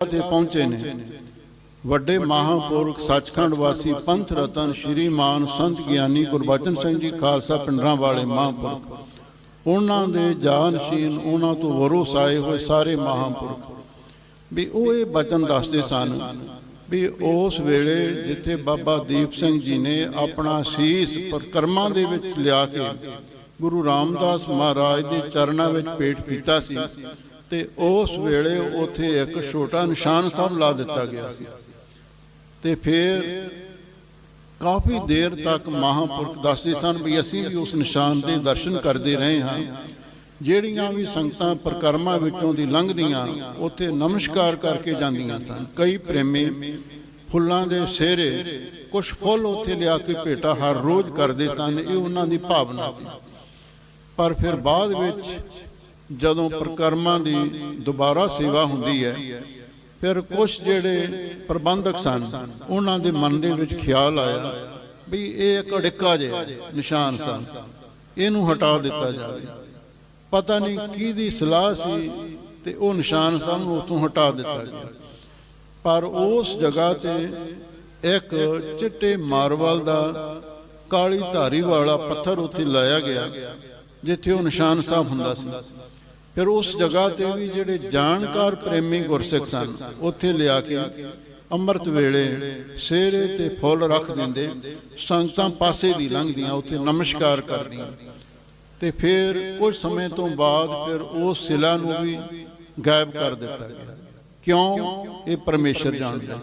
ਤੇ ਪਹੁੰਚੇ ਨੇ। ਵੱਡੇ ਮਹਾਪੁਰਖ ਸੱਚਖੰਡ ਵਾਸੀ ਪੰਥ ਰਤਨ ਸ਼੍ਰੀ ਸੰਤ ਗਿਆਨੀ ਗੁਰਬਚਨ ਸਿੰਘ ਜੀ, ਖਾਲਸਾ ਪਿੰਡਰਾਂ ਵਾਲੇ ਮਹਾਪੁਰਖ। ਉਹਨਾਂ ਦੇ ਜਾਨਸ਼ੀਨ ਉਹਨਾਂ ਤੋਂ ਵਰੋਸਾਏ ਹੋਏ ਸਾਰੇ ਮਹਾਪੁਰਖ। ਵੀ ਉਹ ਇਹ ਬਚਨ ਦੱਸਦੇ ਸਨ ਵੀ ਉਸ ਵੇਲੇ ਜਿੱਥੇ ਬਾਬਾ ਦੀਪ ਸਿੰਘ ਜੀ ਨੇ ਆਪਣਾ ਸੀਸ ਪਰਕਰਮਾਂ ਦੇ ਵਿੱਚ ਲਿਆ ਕੇ ਗੁਰੂ ਰਾਮਦਾਸ ਮਹਾਰਾਜ ਦੇ ਚਰਨਾਂ ਵਿੱਚ ਭੇਟ ਕੀਤਾ ਸੀ ਤੇ ਉਸ ਵੇਲੇ ਉੱਥੇ ਇੱਕ ਛੋਟਾ ਨਿਸ਼ਾਨ ਸਾਹਿਬ ਲਾ ਦਿੱਤਾ ਗਿਆ ਸੀ। ਤੇ ਫਿਰ ਕਾਫੀ ਦੇਰ ਤੱਕ ਮਹਾਂਪੁਰਖ ਦੱਸਦੇ ਸਨ ਵੀ ਅਸੀਂ ਵੀ ਉਸ ਨਿਸ਼ਾਨ ਦੇ ਦਰਸ਼ਨ ਕਰਦੇ ਰਹੇ ਹਾਂ। ਜਿਹੜੀਆਂ ਵੀ ਸੰਗਤਾਂ ਪ੍ਰਕਰਮਾਂ ਵਿੱਚੋਂ ਦੀ ਲੰਘਦੀਆਂ, ਉੱਥੇ ਨਮਸਕਾਰ ਕਰਕੇ ਜਾਂਦੀਆਂ ਸਨ। ਕਈ ਪ੍ਰੇਮੀ ਫੁੱਲਾਂ ਦੇ ਸਿਹਰੇ ਕੁਝ ਫੁੱਲ ਉੱਥੇ ਲਿਆ ਕੇ ਭੇਟਾ ਹਰ ਰੋਜ਼ ਕਰਦੇ ਸਨ, ਇਹ ਉਹਨਾਂ ਦੀ ਭਾਵਨਾ ਸੀ। ਪਰ ਫਿਰ ਬਾਅਦ ਵਿੱਚ ਜਦੋਂ ਪ੍ਰਕਰਮਾਂ ਦੀ ਦੁਬਾਰਾ ਸੇਵਾ ਹੁੰਦੀ ਹੈ, ਫਿਰ ਕੁਝ ਜਿਹੜੇ ਪ੍ਰਬੰਧਕ ਸਨ, ਉਹਨਾਂ ਦੇ ਮਨ ਦੇ ਵਿੱਚ ਖਿਆਲ ਆਇਆ ਵੀ ਇਹ ਇੱਕ ਅੜਿੱਕਾ ਜਿਹਾ ਨਿਸ਼ਾਨ ਸਨ, ਇਹਨੂੰ ਹਟਾ ਦਿੱਤਾ ਜਾਵੇ। ਪਤਾ ਨਹੀਂ ਕਿਹਦੀ ਸਲਾਹ ਸੀ ਤੇ ਉਹ ਨਿਸ਼ਾਨ ਸਾਹਿਬ ਨੂੰ ਉਤੋਂ ਹਟਾ ਦਿੱਤਾ ਗਿਆ। ਪਰ ਉਸ ਜਗ੍ਹਾ ਤੇ ਇੱਕ ਚਿੱਟੇ ਮਾਰਵਲ ਦਾ ਕਾਲੀ ਧਾਰੀ ਵਾਲਾ ਪੱਥਰ ਉੱਥੇ ਲਾਇਆ ਗਿਆ, ਜਿੱਥੇ ਉਹ ਨਿਸ਼ਾਨ ਸਾਹਿਬ ਹੁੰਦਾ ਸੀ। ਫਿਰ ਉਸ ਜਗ੍ਹਾ ਤੇ ਵੀ ਜਿਹੜੇ ਜਾਣਕਾਰ ਪ੍ਰੇਮੀ ਗੁਰਸਿੱਖ ਸਨ, ਉੱਥੇ ਲਿਆ ਕੇ ਅੰਮ੍ਰਿਤ ਵੇਲੇ ਸਿਹਰੇ ਤੇ ਫੁੱਲ ਰੱਖ ਦਿੰਦੇ, ਸੰਗਤਾਂ ਪਾਸੇ ਦੀ ਲੰਘਦੀਆਂ, ਉੱਥੇ ਨਮਸਕਾਰ ਕਰਦੀਆਂ। ਤੇ ਫਿਰ ਕੁਝ ਸਮੇਂ ਤੋਂ ਬਾਅਦ ਫਿਰ ਉਹ ਸਿਲਾ ਨੂੰ ਵੀ ਗਾਇਬ ਕਰ ਦਿੱਤਾ ਗਿਆ। ਕਿਉਂ? ਇਹ ਪਰਮੇਸ਼ਰ ਜਾਣਦਾ।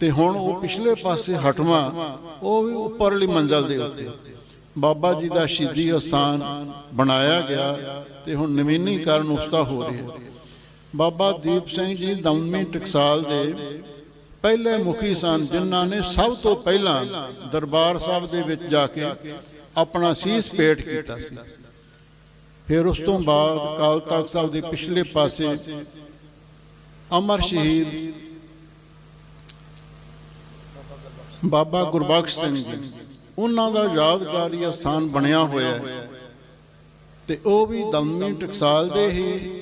ਤੇ ਹੁਣ ਉਹ ਪਿਛਲੇ ਪਾਸੇ ਹਟਵਾ, ਉਹ ਵੀ ਉੱਪਰਲੀ ਮੰਜ਼ਲ ਦੇ ਉੱਤੇ। ਬਾਬਾ ਜੀ ਦਾ ਸ਼ਹੀਦੀ ਅਸਥਾਨ ਬਣਾਇਆ ਗਿਆ ਤੇ ਹੁਣ ਨਵੀਨੀਕਰਨ ਉਸਦਾ ਹੋ ਰਿਹਾ। ਬਾਬਾ ਦੀਪ ਸਿੰਘ ਜੀ ਦਮਮੀ ਟਕਸਾਲ ਦੇ ਪਹਿਲੇ ਮੁਖੀ ਸਨ, ਜਿਨ੍ਹਾਂ ਨੇ ਸਭ ਤੋਂ ਪਹਿਲਾਂ ਦਰਬਾਰ ਸਾਹਿਬ ਦੇ ਵਿੱਚ ਜਾ ਕੇ ਆਪਣਾ ਸੀਸ ਪੇਟ ਕੀਤਾ ਸੀ। ਫਿਰ ਉਸ ਤੋਂ ਬਾਅਦ ਕਾਲ ਤਖਤ ਸਾਹਿਬ ਦੇ ਪਿਛਲੇ ਪਾਸੇ ਅਮਰ ਸ਼ਹੀਦ ਬਾਬਾ ਗੁਰਬਖਸ਼ ਸਿੰਘ ਜੀ ਉਹਨਾਂ ਦਾ ਯਾਦਗਾਰੀ ਸਥਾਨ ਬਣਿਆ ਹੋਇਆ ਹੈ। ਤੇ ਉਹ ਵੀ ਦਮਨੀ ਟਕਸਾਲ ਦੇ ਹੀ